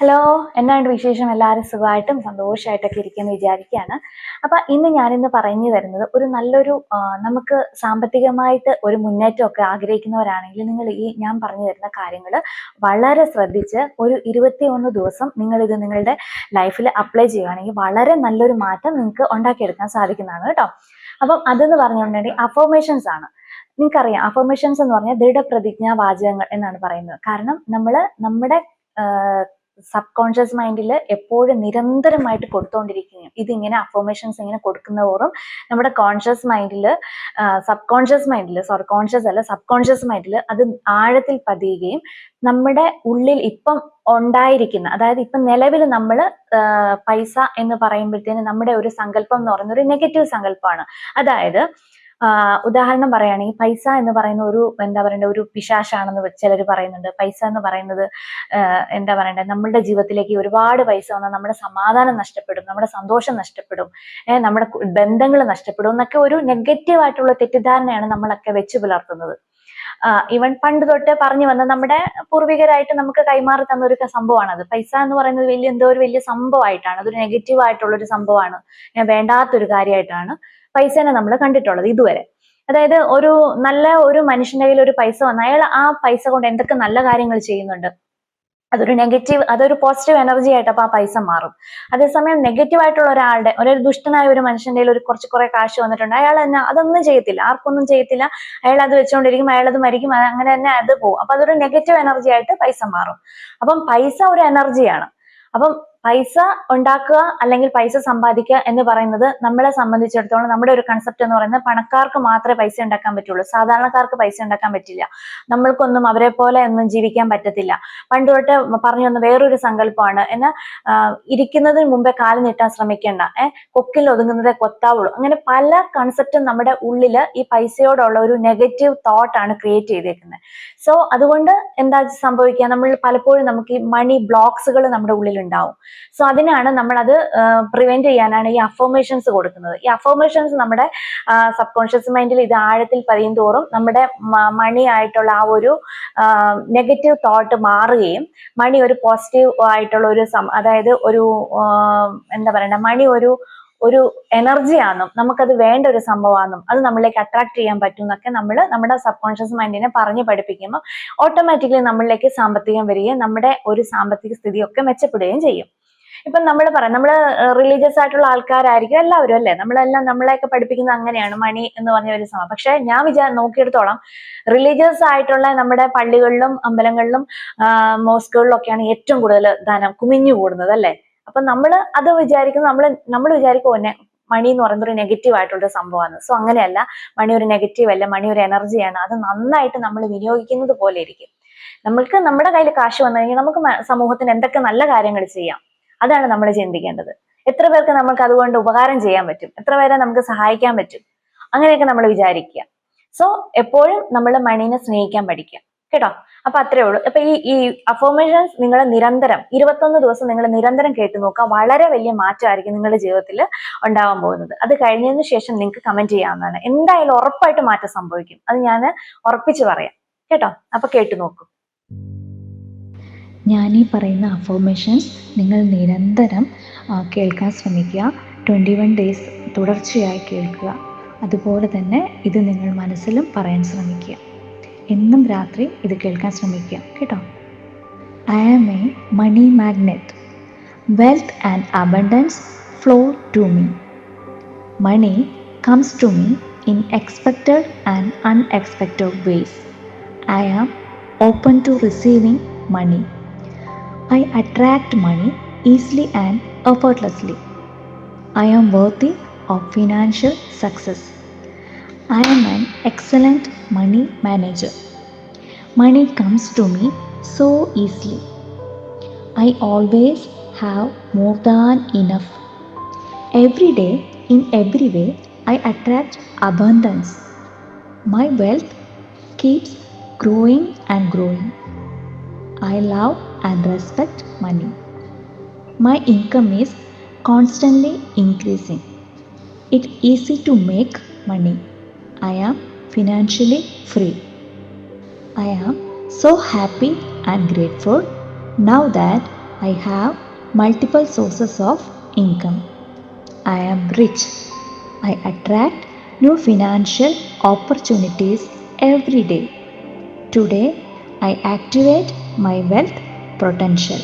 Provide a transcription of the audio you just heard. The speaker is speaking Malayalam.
ഹലോ എന്നാണ്ട് വിശേഷം? എല്ലാവരും സുഖമായിട്ടും സന്തോഷമായിട്ടൊക്കെ ഇരിക്കുമെന്ന് വിചാരിക്കുകയാണ്. അപ്പൊ ഇന്ന് ഞാനിന്ന് പറഞ്ഞു തരുന്നത് ഒരു നല്ലൊരു നമുക്ക് സാമ്പത്തികമായിട്ട് ഒരു മുന്നേറ്റമൊക്കെ ആഗ്രഹിക്കുന്നവരാണെങ്കിൽ നിങ്ങൾ ഈ ഞാൻ പറഞ്ഞു തരുന്ന കാര്യങ്ങൾ വളരെ ശ്രദ്ധിച്ച് ഒരു ഇരുപത്തിയൊന്ന് ദിവസം നിങ്ങൾ ഇത് നിങ്ങളുടെ ലൈഫിൽ അപ്ലൈ ചെയ്യുകയാണെങ്കിൽ വളരെ നല്ലൊരു മാറ്റം നിങ്ങൾക്ക് ഉണ്ടാക്കിയെടുക്കാൻ സാധിക്കുന്നതാണ് കേട്ടോ. അപ്പം അതെന്ന് പറഞ്ഞിട്ടുണ്ടെങ്കിൽ അഫോർമേഷൻസ് ആണ്. നിങ്ങൾക്കറിയാം അഫോർമേഷൻസ് എന്ന് പറഞ്ഞാൽ ദൃഢപ്രതിജ്ഞാ വാചകങ്ങൾ എന്നാണ് പറയുന്നത്. കാരണം നമ്മൾ നമ്മുടെ സബ് കോൺഷ്യസ് മൈൻഡിൽ എപ്പോഴും നിരന്തരമായിട്ട് കൊടുത്തുകൊണ്ടിരിക്കുകയും ഇതിങ്ങനെ അഫോർമേഷൻസ് ഇങ്ങനെ കൊടുക്കുന്ന തോറും നമ്മുടെ കോൺഷ്യസ് മൈൻഡിൽ സബ് കോൺഷ്യസ് മൈൻഡിൽ സോറി കോൺഷ്യസ് അല്ല സബ് കോൺഷ്യസ് മൈൻഡിൽ അത് ആഴത്തിൽ പതിയുകയും നമ്മുടെ ഉള്ളിൽ ഇപ്പം ഉണ്ടായിരിക്കുന്ന അതായത് ഇപ്പം നിലവിൽ നമ്മൾ പൈസ എന്ന് പറയുമ്പോഴത്തേന് നമ്മുടെ ഒരു സങ്കല്പം എന്ന് പറയുന്നത് ഒരു നെഗറ്റീവ് സങ്കല്പമാണ്. അതായത് ഉദാഹരണം പറയുകയാണെങ്കിൽ പൈസ എന്ന് പറയുന്ന ഒരു എന്താ പറയണ്ട ഒരു പിശാശാണെന്ന് ചിലർ പറയുന്നുണ്ട്. പൈസ എന്ന് പറയുന്നത് എന്താ പറയണ്ടേ നമ്മളുടെ ജീവിതത്തിലേക്ക് ഒരുപാട് പൈസ വന്നാൽ നമ്മുടെ സമാധാനം നഷ്ടപ്പെടും നമ്മുടെ സന്തോഷം നഷ്ടപ്പെടും നമ്മുടെ ബന്ധങ്ങൾ നഷ്ടപ്പെടും എന്നൊക്കെ ഒരു നെഗറ്റീവ് ആയിട്ടുള്ള തെറ്റിദ്ധാരണയാണ് നമ്മളൊക്കെ വെച്ച് പുലർത്തുന്നത്. ഈവൻ പണ്ട് തൊട്ട് പറഞ്ഞു വന്ന നമ്മുടെ പൂർവികരായിട്ട് നമുക്ക് കൈമാറി തന്ന ഒരു സംഭവമാണ് അത്. പൈസ എന്ന് പറയുന്നത് വലിയ എന്തോ ഒരു വലിയ സംഭവമായിട്ടാണ്. അതൊരു നെഗറ്റീവ് ആയിട്ടുള്ള ഒരു സംഭവമാണ്. ഞാൻ വേണ്ടാത്തൊരു കാര്യമായിട്ടാണ് പൈസേനെ നമ്മൾ കണ്ടിട്ടുള്ളത് ഇതുവരെ. അതായത് ഒരു നല്ല ഒരു മനുഷ്യന്റെ കയ്യിൽ ഒരു പൈസ വന്ന അയാൾ ആ പൈസ കൊണ്ട് എന്തൊക്കെ നല്ല കാര്യങ്ങൾ ചെയ്യുന്നുണ്ട്. അതൊരു നെഗറ്റീവ് അതൊരു പോസിറ്റീവ് എനർജി ആയിട്ട് അപ്പൊ ആ പൈസ മാറും. അതേസമയം നെഗറ്റീവ് ആയിട്ടുള്ള ഒരാളുടെ ഒരു ദുഷ്ടനായ ഒരു മനുഷ്യന്റെ ഒരു കുറച്ച് കുറെ കാശ് വന്നിട്ടുണ്ട് അയാൾ തന്നെ അതൊന്നും ചെയ്യത്തില്ല ആർക്കൊന്നും ചെയ്യത്തില്ല. അയാൾ അത് വെച്ചുകൊണ്ടിരിക്കും അയാൾ അത് മരിക്കും അങ്ങനെ തന്നെ അത് പോകും. അപ്പൊ അതൊരു നെഗറ്റീവ് എനർജി ആയിട്ട് പൈസ മാറും. അപ്പം പൈസ ഒരു എനർജിയാണ് അപ്പം പൈസ ഉണ്ടാക്കുക അല്ലെങ്കിൽ പൈസ സമ്പാദിക്കുക എന്ന് പറയുന്നത് നമ്മളെ സംബന്ധിച്ചിടത്തോളം നമ്മുടെ ഒരു കൺസെപ്റ്റ് എന്ന് പറയുന്നത് പണക്കാർക്ക് മാത്രമേ പൈസ ഉണ്ടാക്കാൻ പറ്റുള്ളൂ. സാധാരണക്കാർക്ക് പൈസ ഉണ്ടാക്കാൻ പറ്റില്ല. നമ്മൾക്കൊന്നും അവരെ പോലെ ഒന്നും ജീവിക്കാൻ പറ്റത്തില്ല. പണ്ട് തൊട്ട് പറഞ്ഞു വന്ന വേറൊരു സങ്കല്പമാണ്. എന്നാ ഇരിക്കുന്നതിന് മുമ്പേ കാൽ നീട്ടാൻ ശ്രമിക്കേണ്ട. ഏഹ് കൊക്കിൽ ഒതുങ്ങുന്നതേ കൊത്താവുള്ളൂ. അങ്ങനെ പല കൺസെപ്റ്റും നമ്മുടെ ഉള്ളിൽ ഈ പൈസയോടുള്ള ഒരു നെഗറ്റീവ് തോട്ടാണ് ക്രിയേറ്റ് ചെയ്തേക്കുന്നത്. സോ അതുകൊണ്ട് എന്താ സംഭവിക്കുക? നമ്മൾ പലപ്പോഴും നമുക്ക് ഈ മണി ബ്ലോക്സുകൾ നമ്മുടെ ഉള്ളിൽ ഉണ്ടാവും സോ അതിനാണ് നമ്മൾ അത് പ്രിവെന്റ് ചെയ്യാനാണ് ഈ അഫോർമേഷൻസ് കൊടുക്കുന്നത്. ഈ അഫോർമേഷൻസ് നമ്മുടെ സബ് കോൺഷ്യസ് മൈൻഡിൽ ഇത് ആഴത്തിൽ പതിയും തോറും നമ്മുടെ മണി ആയിട്ടുള്ള ആ ഒരു നെഗറ്റീവ് തോട്ട് മാറുകയും മണി ഒരു പോസിറ്റീവ് ആയിട്ടുള്ള ഒരു അതായത് ഒരു എന്താ പറയണ്ട മണി ഒരു ഒരു എനർജിയാണെന്നും നമുക്കത് വേണ്ട ഒരു സംഭവമാണെന്നും അത് നമ്മളിലേക്ക് അട്രാക്ട് ചെയ്യാൻ പറ്റും എന്നൊക്കെ നമ്മൾ നമ്മുടെ സബ് കോൺഷ്യസ് മൈൻഡിനെ പറഞ്ഞ് പഠിപ്പിക്കുമ്പോൾ ഓട്ടോമാറ്റിക്കലി നമ്മളിലേക്ക് സാമ്പത്തികം വരികയും നമ്മുടെ ഒരു സാമ്പത്തിക സ്ഥിതിയൊക്കെ മെച്ചപ്പെടുകയും ചെയ്യും. ഇപ്പം നമ്മൾ പറയാം നമ്മൾ റിലീജിയസ് ആയിട്ടുള്ള ആൾക്കാരായിരിക്കും എല്ലാവരും അല്ലേ? നമ്മളെല്ലാം നമ്മളെയൊക്കെ പഠിപ്പിക്കുന്നത് അങ്ങനെയാണ് മണി എന്ന് പറഞ്ഞ ഒരു സമയം പക്ഷെ ഞാൻ വിചാ നോക്കിയെടുത്തോളം റിലീജിയസ് ആയിട്ടുള്ള നമ്മുടെ പള്ളികളിലും അമ്പലങ്ങളിലും മോസ്കുകളിലും ഒക്കെയാണ് ഏറ്റവും കൂടുതൽ ധനം കുമിഞ്ഞു കൂടുന്നത് അല്ലേ? അപ്പൊ നമ്മൾ അത് വിചാരിക്കും നമ്മൾ നമ്മൾ വിചാരിക്കും ഒന്നെ മണി എന്ന് പറയുന്നത് ഒരു നെഗറ്റീവ് ആയിട്ടുള്ള സംഭവമാണ്. സോ അങ്ങനെയല്ല. മണി ഒരു നെഗറ്റീവ് അല്ല. മണി ഒരു എനർജിയാണ് അത് നന്നായിട്ട് നമ്മൾ വിനിയോഗിക്കുന്നത് പോലെ ഇരിക്കും. നമ്മൾക്ക് നമ്മുടെ കയ്യിൽ കാശ് വന്നു കഴിഞ്ഞാൽ നമുക്ക് സമൂഹത്തിന് എന്തൊക്കെ നല്ല കാര്യങ്ങൾ ചെയ്യാം? അതാണ് നമ്മൾ ചിന്തിക്കേണ്ടത്. എത്ര പേർക്ക് നമുക്ക് അതുകൊണ്ട് ഉപകാരം ചെയ്യാൻ പറ്റും? എത്ര പേരെ നമുക്ക് സഹായിക്കാൻ പറ്റും? അങ്ങനെയൊക്കെ നമ്മൾ വിചാരിക്കുക. സോ എപ്പോഴും നമ്മൾ മണീനെ സ്നേഹിക്കാൻ പഠിക്കുക. കേട്ടോ? അപ്പൊ അത്രേ ഉള്ളൂ. അപ്പൊ ഈ ഈ അഫോർമേഷൻസ് നിങ്ങൾ നിരന്തരം ഇരുപത്തൊന്ന് ദിവസം നിങ്ങൾ നിരന്തരം കേട്ടു നോക്കുക. വളരെ വലിയ മാറ്റമായിരിക്കും നിങ്ങളുടെ ജീവിതത്തിൽ ഉണ്ടാവാൻ പോകുന്നത്. അത് കഴിഞ്ഞതിന് ശേഷം നിങ്ങൾക്ക് കമന്റ് ചെയ്യാവുന്നതാണ്. എന്തായാലും ഉറപ്പായിട്ട് മാറ്റം സംഭവിക്കും. അത് ഞാൻ ഉറപ്പിച്ച് പറയാം. കേട്ടോ? അപ്പൊ കേട്ടു നോക്കൂ. ഞാൻ ഈ പറയുന്ന അഫോർമേഷൻസ് നിങ്ങൾ നിരന്തരം കേൾക്കാൻ ശ്രമിക്കുക. ട്വന്റി വൺ ഡേയ്സ് തുടർച്ചയായി കേൾക്കുക. അതുപോലെ തന്നെ ഇത് നിങ്ങൾ മനസ്സിലും പറയാൻ ശ്രമിക്കുക. എന്നും രാത്രി ഇത് കേൾക്കാൻ ശ്രമിക്കുക കേട്ടോ I am a money magnet wealth and abundance flow to me money comes to me in expected and unexpected ways. I am open to receiving money. I attract money easily and effortlessly. I am worthy of financial success. I am an excellent money manager. Money comes to me so easily. I always have more than enough. Every day, in every way, I attract abundance. My wealth keeps growing and growing. I love and respect money. My income is constantly increasing. It's easy to make money. I am financially free. I am so happy and grateful now that I have multiple sources of income. I am rich. I attract new financial opportunities every day. Today, I activate my wealth potential.